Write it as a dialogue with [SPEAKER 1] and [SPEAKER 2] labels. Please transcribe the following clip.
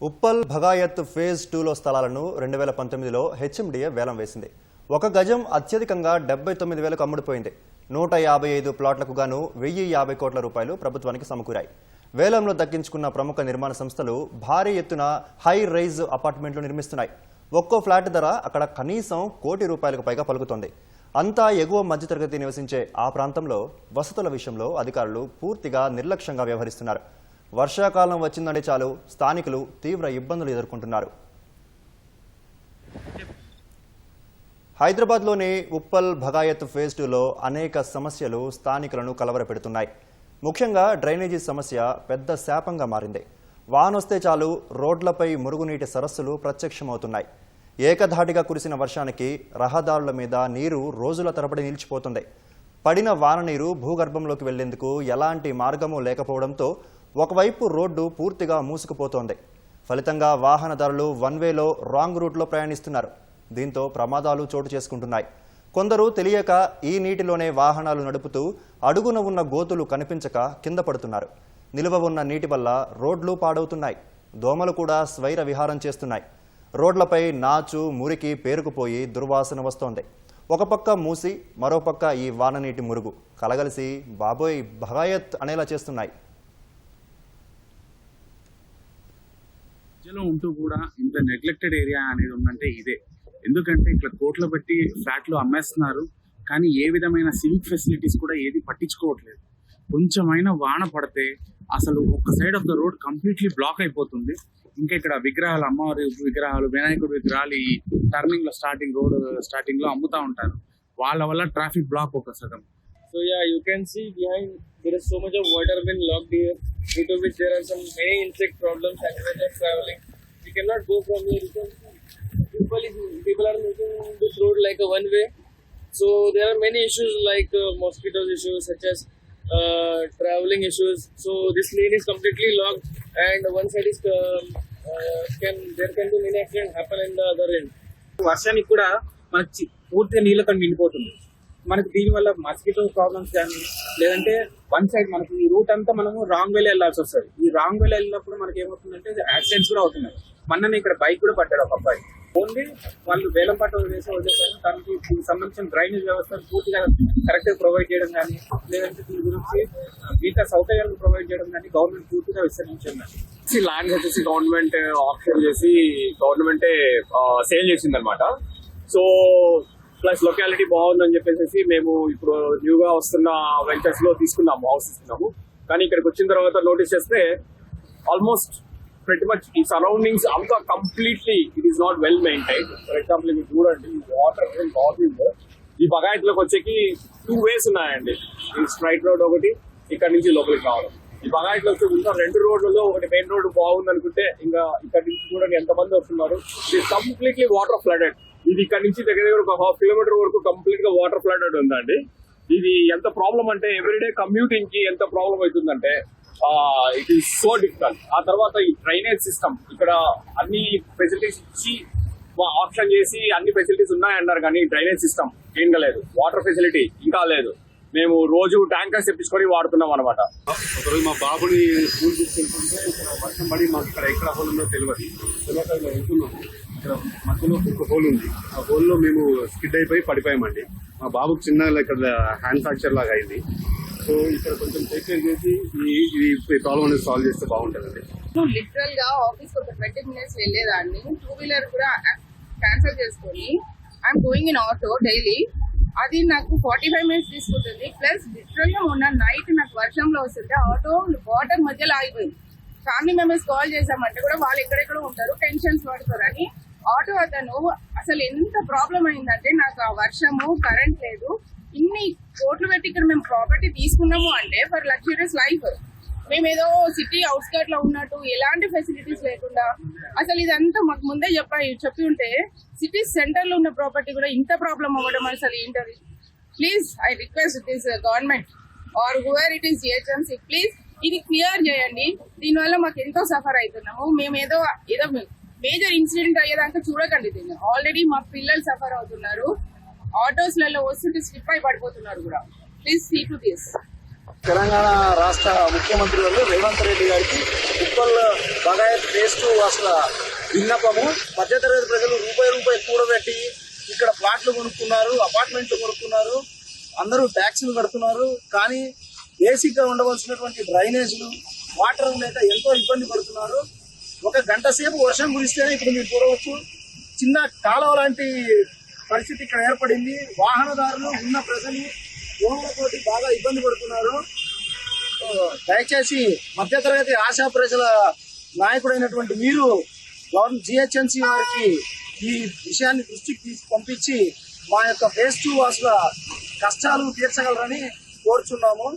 [SPEAKER 1] Uppal Bhagayath phase టూలో స్థలాలను రెండు వేల పంతొమ్మిదిలో హెచ్ఎండిఏ వేలం వేసింది. ఒక గజం అత్యధికంగా డెబ్బై తొమ్మిది వేలకు అమ్ముడుపోయింది. నూట యాభై ఐదు ప్లాట్లకు గాను వెయ్యి యాభై కోట్ల రూపాయలు ప్రభుత్వానికి సమకూరాయి. వేలంలో దక్కించుకున్న ప్రముఖ నిర్మాణ సంస్థలు భారీ ఎత్తున హై రైజ్ అపార్ట్మెంట్లు నిర్మిస్తున్నాయి. ఒక్కో ఫ్లాట్ ధర అక్కడ కనీసం కోటి రూపాయలకు పైగా పలుకుతోంది. అంతా ఎగువ మధ్యతరగతి నివసించే ఆ ప్రాంతంలో వసతుల విషయంలో అధికారులు పూర్తిగా నిర్లక్ష్యంగా వ్యవహరిస్తున్నారు. వర్షాకాలం వచ్చిందంటే చాలు స్థానికులు తీవ్ర ఇబ్బందులు ఎదుర్కొంటున్నారు. హైదరాబాద్లోని ఉప్పల్ భగాయత్ ఫేజ్ టూలో అనేక సమస్యలు స్థానికులను కలవరపెడుతున్నాయి. ముఖ్యంగా డ్రైనేజీ సమస్య పెద్ద శాపంగా మారింది. వానొస్తే చాలు రోడ్లపై మురుగునీటి సరస్సులు ప్రత్యక్షమవుతున్నాయి. ఏకధాటిగా కురిసిన వర్షానికి రహదారుల మీద నీరు రోజుల తరబడి నిలిచిపోతుంది. పడిన వాన నీరు భూగర్భంలోకి వెళ్ళేందుకు ఎలాంటి మార్గము లేకపోవడంతో ఒకవైపు రోడ్డు పూర్తిగా మూసుకుపోతోంది. ఫలితంగా వాహనదారులు వన్ వేలో రాంగ్ రూట్లో ప్రయాణిస్తున్నారు. దీంతో ప్రమాదాలు చోటు చేసుకుంటున్నాయి. కొందరు తెలియక ఈ నీటిలోనే వాహనాలు నడుపుతూ అడుగున ఉన్న గోతులు కనిపించక కింద పడుతున్నారు. నిలువ ఉన్న నీటి వల్ల రోడ్లు పాడవుతున్నాయి. దోమలు కూడా స్వైర విహారం చేస్తున్నాయి. రోడ్లపై నాచు మురికి పేరుకుపోయి దుర్వాసన వస్తోంది. ఒక పక్క మూసి మరోపక్క ఈ వాననీటి మురుగు. కలగలిసి బాబోయ్ భగాయత్ అనేలా చేస్తున్నాయి.
[SPEAKER 2] మధ్యలో ఉంటూ కూడా ఇంత నెగ్లెక్టెడ్ ఏరియా అనేది ఉందంటే ఇదే. ఎందుకంటే ఇట్లా కోట్ల బట్టి ఫ్లాట్లు అమ్మేస్తున్నారు కానీ ఏ విధమైన సివిక్ ఫెసిలిటీస్ కూడా ఏది పట్టించుకోవట్లేదు. కొంచెమైనా వాన పడితే అసలు ఒక side of the road completely block అయిపోతుంది. ఇంకా ఇక్కడ విగ్రహాలు అమ్మవారి విగ్రహాలు వినాయకుడి విగ్రహాలు ఈ టర్నింగ్లో స్టార్టింగ్ రోడ్ స్టార్టింగ్లో అమ్ముతా ఉంటారు. వాళ్ళ వల్ల ట్రాఫిక్ బ్లాక్ ఒక సగం.
[SPEAKER 3] So ya you can see behind there is so much of water been locked here due to which there are some many insect problems and when they're traveling. We cannot go from here. People is people are making this road like a one way. So there are many issues like uh, mosquitoes issues such as uh, traveling issues. So this lane is completely locked and one side is um, uh, can there can be many accidents happen in the other end.
[SPEAKER 4] వర్షానికి కూడా మనకి పూర్తిగా పూర్తిగా నీళ్ళతో నిండిపోతుంది మనకి దీనివల్ల mosquito problems కానీ లేదంటే వన్ సైడ్ మనకి ఈ రూట్ అంతా మనము రాంగ్ వేలో వెళ్ళాల్సి వస్తుంది. ఈ రాంగ్ వేలో వెళ్ళినప్పుడు మనకి ఏమవుతుందంటే యాక్సిడెంట్స్ కూడా అవుతున్నాయి. మొన్ననే ఇక్కడ బైక్ కూడా పట్టాడు ఒక అబ్బాయి. ఓన్లీ వాళ్ళు వేలం పట్ట వేసి వదిలేసారు. దానికి దీనికి సంబంధించిన డ్రైనేజ్ వ్యవస్థ పూర్తిగా కరెక్ట్గా ప్రొవైడ్ చేయడం కానీ లేదంటే దీని గురించి మిగతా సౌకర్యాలు ప్రొవైడ్ చేయడం కానీ గవర్నమెంట్ పూర్తిగా విస్తరించింది
[SPEAKER 5] ల్యాండ్ వచ్చేసి గవర్నమెంట్ ఆప్షన్ చేసి గవర్నమెంటే సేల్ చేసింది అనమాట సో ప్లస్ లొకాలిటీ బాగుందని చెప్పేసి మేము ఇప్పుడు న్యూగా వస్తున్న వెంచర్స్లో తీసుకున్నాము హౌస్ తీసుకున్నాము. కానీ ఇక్కడికి వచ్చిన తర్వాత నోటీస్ చేస్తే ఆల్మోస్ట్ ప్రతి మచ్ ఈ సరౌండింగ్స్ అంతా completely it is not well maintain for example మీరు చూడండి వాటర్ బాగుంది ఈ బగాయత్లోకి వచ్చేకి టూ వేస్ ఉన్నాయండి. ఈ స్ట్రైట్ రోడ్ ఒకటి ఇక్కడ నుంచి లోపలికి రావడం. ఈ బగాయట్లో వచ్చి ఇంకా రెండు రోడ్లలో ఒకటి మెయిన్ రోడ్ బాగుంది అనుకుంటే ఇంకా ఇక్కడ నుంచి చూడండి ఎంతమంది వస్తున్నారు. వస్తున్నారు ఇది కంప్లీట్లీ వాటర్ ఫ్లడెడ్ ఇది ఇక్కడ నుంచి దగ్గర దగ్గర ఒక హాఫ్ కిలోమీటర్ వరకు కంప్లీట్గా వాటర్ ఫ్లడెడ్ ఉందండి. ఇది ఎంత ప్రాబ్లం అంటే ఎవ్రీడే కమ్యూటింగ్కి ఎంత ప్రాబ్లం అవుతుందంటే ఇట్ ఈస్ సో డిఫికల్ట్ ఆ తర్వాత ఈ డ్రైనేజ్ సిస్టమ్ ఇక్కడ అన్ని ఫెసిలిటీస్ ఇచ్చి ఆప్షన్ చేసి అన్ని ఫెసిలిటీస్ ఉన్నాయన్నారు కానీ డ్రైనేజ్ సిస్టమ్ ఏం లేదు వాటర్ ఫెసిలిటీ ఇంకా లేదు. మేము రోజు ట్యాంకర్స్ తెప్పించుకొని వాడుతున్నాం అనమాట
[SPEAKER 6] ఒకరోజు మా బాబుని స్కూల్ తీసుకెళ్తుంటే వర్షం పడి మాకు ఇక్కడ ఎక్కడ హోల్ ఉందో తెలియదు. తెలియక వెళ్తున్నాము ఇక్కడ మధ్యలో ఒక హోల్ ఉంది. ఆ హోల్లో మేము స్కిడ్ అయిపోయి పడిపోయామండి. మా బాబుకి చిన్న ఇక్కడ హ్యాండ్ ఫ్రాక్చర్ లాగా అయింది. సో ఇక్కడ కొంచెం టేక్ కేర్ చేసి ఈ ఈ ప్రాబ్లం అనేది సాల్వ్ చేస్తే బాగుంటుందండి.
[SPEAKER 7] లిటరల్గా ఆఫీస్ ఒక ట్వంటీ మినిట్స్ వెళ్ళేదాన్ని టూ వీలర్ కూడా క్యాన్సిల్ చేసుకొని I'm going in auto daily అది నాకు ఫార్టీ ఫైవ్ మినిట్స్ తీసుకుంటుంది. ప్లస్ లిటరల్గా మొన్న నైట్ నాకు వర్షంలో వస్తుంటే ఆటో వాటర్ మధ్యలో ఆగిపోయింది. ఫ్యామిలీ మెంబర్స్ కాల్ చేసామంటే కూడా వాళ్ళు ఎక్కడెక్కడ ఉంటారు టెన్షన్స్ పడతారు అని ఆటో అతను అసలు ఎంత ప్రాబ్లం అయిందంటే నాకు ఆ వర్షము కరెంట్ లేదు. ఇన్ని కోట్లు పెట్టి ఇక్కడ మేము ప్రాపర్టీ తీసుకున్నాము అంటే ఫర్ లగ్జూరియస్ లైఫ్ మేమేదో సిటీ అవుట్స్కర్ట్లో ఉన్నట్టు ఎలాంటి ఫెసిలిటీస్ లేకుండా. అసలు ఇదంతా మాకు ముందే చెప్పి చెప్పి ఉంటే సిటీ సెంటర్లో ఉన్న ప్రాపర్టీ కూడా ఇంత ప్రాబ్లం అవ్వడం అసలు ఏంటది? Please I request this government or whoever it is GHMC please ఇది క్లియర్ చేయండి. దీనివల్ల మాకు ఎంతో సఫర్ అవుతున్నాము. మేము ఏదో ఏదో మేజర్ ఇన్సిడెంట్ అయ్యేదాకా చూడకండి దీన్ని. ఆల్రెడీ మా పిల్లలు సఫర్ అవుతున్నారు. ఆటోస్లలో వస్తుంటే స్లిప్ అయి పడిపోతున్నారు కూడా. Please see to this
[SPEAKER 8] Telangana రాష్ట్ర ముఖ్యమంత్రి వర్గ రేవంత్ రెడ్డి గారికి ఉప్పల్ బగాయత్ టేస్ట్ అసలు విన్నపము. మధ్యతరగతి ప్రజలు రూపాయి రూపాయి కూడబెట్టి ఇక్కడ ప్లాట్లు కొనుక్కున్నారు అపార్ట్మెంట్లు కొనుక్కున్నారు. అందరూ ట్యాక్సీలు కడుతున్నారు. కానీ బేసిక్గా ఉండవలసినటువంటి డ్రైనేజీలు వాటర్ లేక ఎంతో ఇబ్బంది పడుతున్నారు. ఒక గంట సేపు వర్షం కురిస్తేనే ఇప్పుడు మీరు చూడవచ్చు. చిన్న కాలువ లాంటి పరిస్థితి ఇక్కడ ఏర్పడింది. వాహనదారులు ఉన్న ప్రజలు దోమలతోటి బాగా ఇబ్బంది పడుతున్నారు. దయచేసి మధ్యతరగతి ఆశా ప్రజల నాయకుడైనటువంటి మీరు గవర్నమెంట్ జిహెచ్ఎంసీ వారికి ఈ విషయాన్ని దృష్టికి తీసి పంపించి మా యొక్క ఫేస్ టూ వాసుల కష్టాలు తీర్చగలరని కోరుచున్నాము.